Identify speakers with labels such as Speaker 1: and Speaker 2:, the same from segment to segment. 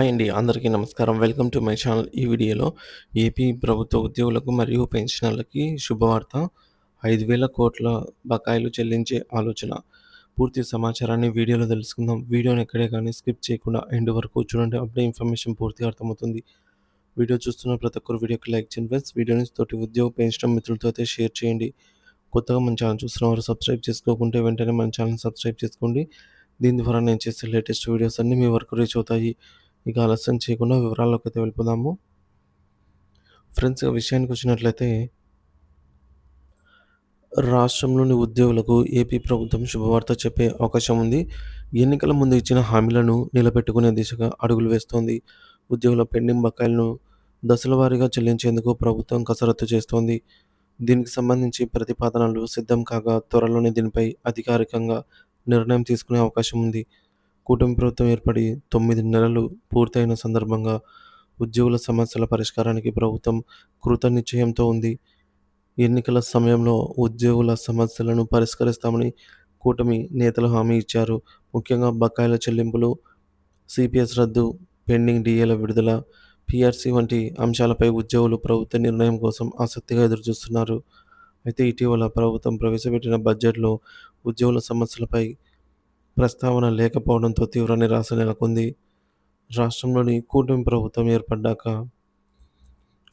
Speaker 1: Hi అండి అందరికీ నమస్కారం. Welcome to my channel. ఈ వీడియోలో ఏపీ ప్రభుత్వ ఉద్యోగులకు మరియు పెన్షనర్లకి శుభవార్త. ఐదు వేల కోట్ల బకాయిలు చెల్లించే ఆలోచన. పూర్తి సమాచారాన్ని వీడియోలో తెలుసుకుందాం. వీడియోని ఎక్కడే కానీ స్కిప్ చేయకుండా ఎండ్ వరకు చూడండి. అప్పుడే ఇన్ఫర్మేషన్ పూర్తిగా అర్థమవుతుంది. వీడియో చూస్తున్న ప్రతి ఒక్కరు వీడియోకి లైక్ చేయండి ఫ్రెండ్స్. వీడియోని తోటి ఉద్యోగ పెన్షన్ మిత్రులతో అయితే షేర్ చేయండి. కొత్తగా మన ఛానల్ చూస్తున్న వారు సబ్స్క్రైబ్ చేసుకోకుంటే వెంటనే మన ఛానల్ సబ్స్క్రైబ్ చేసుకోండి. దీని ద్వారా నేను చేసే లేటెస్ట్ వీడియోస్ అన్నీ మీ వరకు రీచ్ అవుతాయి. ఇక ఆలస్యం చేయకుండా వివరాల్లోకి అయితే వెళ్ళిపోదాము. ఫ్రెండ్స్ విషయానికి వచ్చినట్లయితే రాష్ట్రంలోని ఉద్యోగులకు ఏపీ ప్రభుత్వం శుభవార్త చెప్పే అవకాశం ఉంది. ఎన్నికల ముందు ఇచ్చిన హామీలను నిలబెట్టుకునే దిశగా అడుగులు వేస్తోంది. ఉద్యోగుల పెండింగ్ బకాయిలను దశల వారీగా చెల్లించేందుకు ప్రభుత్వం కసరత్తు చేస్తోంది. దీనికి సంబంధించి ప్రతిపాదనలు సిద్ధం కాగా త్వరలోనే దీనిపై అధికారికంగా నిర్ణయం తీసుకునే అవకాశం ఉంది. కూటమి ప్రభుత్వం ఏర్పడి తొమ్మిది నెలలు పూర్తయిన సందర్భంగా ఉద్యోగుల సమస్యల పరిష్కారానికి ప్రభుత్వం కృత నిశ్చయంతో ఉంది. ఎన్నికల సమయంలో ఉద్యోగుల సమస్యలను పరిష్కరిస్తామని కూటమి నేతలు హామీ ఇచ్చారు. ముఖ్యంగా బకాయిల చెల్లింపులు సిపిఎస్ రద్దు పెండింగ్ డిఏల విడుదల పిఆర్సీ వంటి అంశాలపై ఉద్యోగులు ప్రభుత్వ నిర్ణయం కోసం ఆసక్తిగా ఎదురుచూస్తున్నారు. అయితే ఇటీవల ప్రభుత్వం ప్రవేశపెట్టిన బడ్జెట్లో ఉద్యోగుల సమస్యలపై ప్రస్తావన లేకపోవడంతో తీవ్ర నిరాశ నెలకొంది. రాష్ట్రంలోని కూటమి ప్రభుత్వం ఏర్పడ్డాక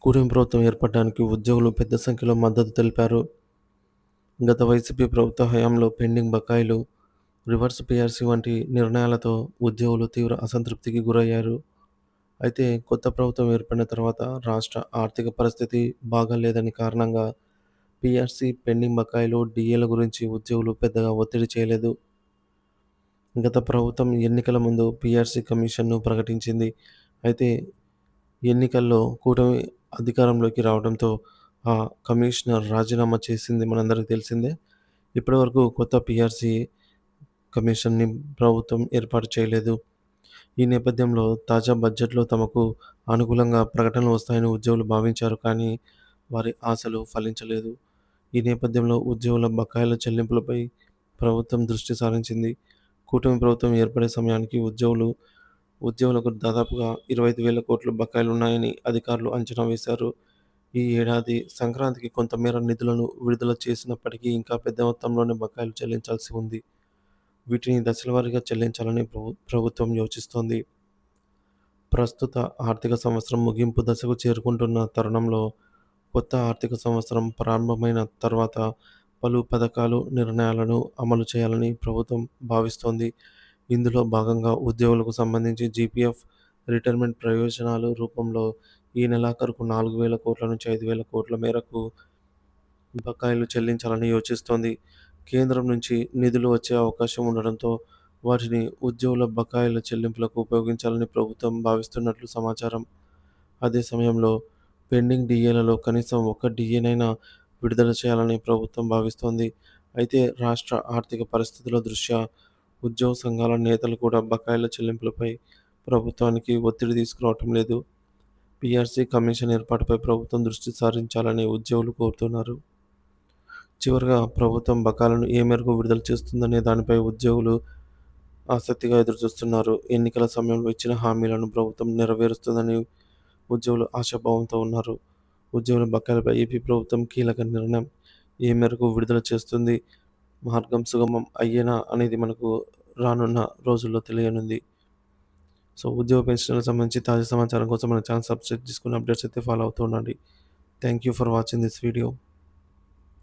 Speaker 1: కూటమి ప్రభుత్వం ఏర్పడడానికి ఉద్యోగులు పెద్ద సంఖ్యలో మద్దతు తెలిపారు. గత వైసీపీ ప్రభుత్వ హయాంలో పెండింగ్ బకాయిలు రివర్స్ పిఆర్సీ వంటి నిర్ణయాలతో ఉద్యోగులు తీవ్ర అసంతృప్తికి గురయ్యారు. అయితే కొత్త ప్రభుత్వం ఏర్పడిన తర్వాత రాష్ట్ర ఆర్థిక పరిస్థితి బాగాలేదని కారణంగా పిఆర్సీ పెండింగ్ బకాయిలు డిఏల గురించి ఉద్యోగులు పెద్దగా ఒత్తిడి చేయలేదు. గత ప్రభుత్వం ఎన్నికల ముందు పిఆర్సీ కమిషన్ను ప్రకటించింది. అయితే ఎన్నికల్లో కూటమి అధికారంలోకి రావడంతో ఆ కమిషనర్ రాజీనామా చేసింది మనందరికీ తెలిసిందే. ఇప్పటివరకు కొత్త పిఆర్సీ కమిషన్ని ప్రభుత్వం ఏర్పాటు చేయలేదు. ఈ నేపథ్యంలో తాజా బడ్జెట్లో తమకు అనుకూలంగా ప్రకటనలు వస్తాయని ఉద్యోగులు భావించారు కానీ వారి ఆశలు ఫలించలేదు. ఈ నేపథ్యంలో ఉద్యోగుల బకాయిల చెల్లింపులపై ప్రభుత్వం దృష్టి సారించింది. కూటమి ప్రభుత్వం ఏర్పడే సమయానికి ఉద్యోగులు ఉద్యోగులకు దాదాపుగా ఇరవై ఐదు వేల కోట్లు బకాయిలు ఉన్నాయని అధికారులు అంచనా వేశారు. ఈ ఏడాది సంక్రాంతికి కొంతమేర నిధులను విడుదల చేసినప్పటికీ ఇంకా పెద్ద మొత్తంలోనే బకాయిలు చెల్లించాల్సి ఉంది. వీటిని దశలవారీగా చెల్లించాలని ప్రభుత్వం యోచిస్తోంది. ప్రస్తుత ఆర్థిక సంవత్సరం ముగింపు దశకు చేరుకుంటున్న తరుణంలో కొత్త ఆర్థిక సంవత్సరం ప్రారంభమైన తర్వాత పలు పథకాలు నిర్ణయాలను అమలు చేయాలని ప్రభుత్వం భావిస్తోంది. ఇందులో భాగంగా ఉద్యోగులకు సంబంధించి జీపీఎఫ్ రిటైర్మెంట్ ప్రయోజనాలు రూపంలో ఈ నెలాఖరుకు నాలుగు వేల కోట్ల నుంచి ఐదు వేల కోట్ల మేరకు బకాయిలు చెల్లించాలని యోచిస్తోంది. కేంద్రం నుంచి నిధులు వచ్చే అవకాశం ఉండడంతో వాటిని ఉద్యోగుల బకాయిల చెల్లింపులకు ఉపయోగించాలని ప్రభుత్వం భావిస్తున్నట్లు సమాచారం. అదే సమయంలో పెండింగ్ డిఏలలో కనీసం ఒక డిఏనైనా విడుదల చేయాలని ప్రభుత్వం భావిస్తోంది. అయితే రాష్ట్ర ఆర్థిక పరిస్థితుల దృష్ట్యా ఉద్యోగ సంఘాల నేతలు కూడా బకాయిల చెల్లింపులపై ప్రభుత్వానికి ఒత్తిడి తీసుకురావటం లేదు. పిఆర్సీ కమిషన్ ఏర్పాటుపై ప్రభుత్వం దృష్టి సారించాలని ఉద్యోగులు కోరుతున్నారు. చివరిగా ప్రభుత్వం బకాలను ఏ మేరకు విడుదల చేస్తుందనే దానిపై ఉద్యోగులు ఆసక్తిగా ఎదురుచూస్తున్నారు. ఎన్నికల సమయంలో ఇచ్చిన హామీలను ప్రభుత్వం నెరవేరుస్తుందని ఉద్యోగులు ఆశాభావంతో ఉన్నారు. ఉద్యోగుల బకాయిలపై ఏపీ ప్రభుత్వం కీలక నిర్ణయం ఏ మేరకు విడుదల చేస్తుంది. మార్గం సుగమం అయ్యేనా అనేది మనకు రానున్న రోజుల్లో తెలియనుంది. సో ఉద్యోగ పెన్షన్లకు సంబంధించి తాజా సమాచారం కోసం మన ఛానల్ సబ్స్క్రైబ్ చేసుకుని అప్డేట్స్ అయితే ఫాలో అవుతూ ఉండండి. Thank you for watching this video.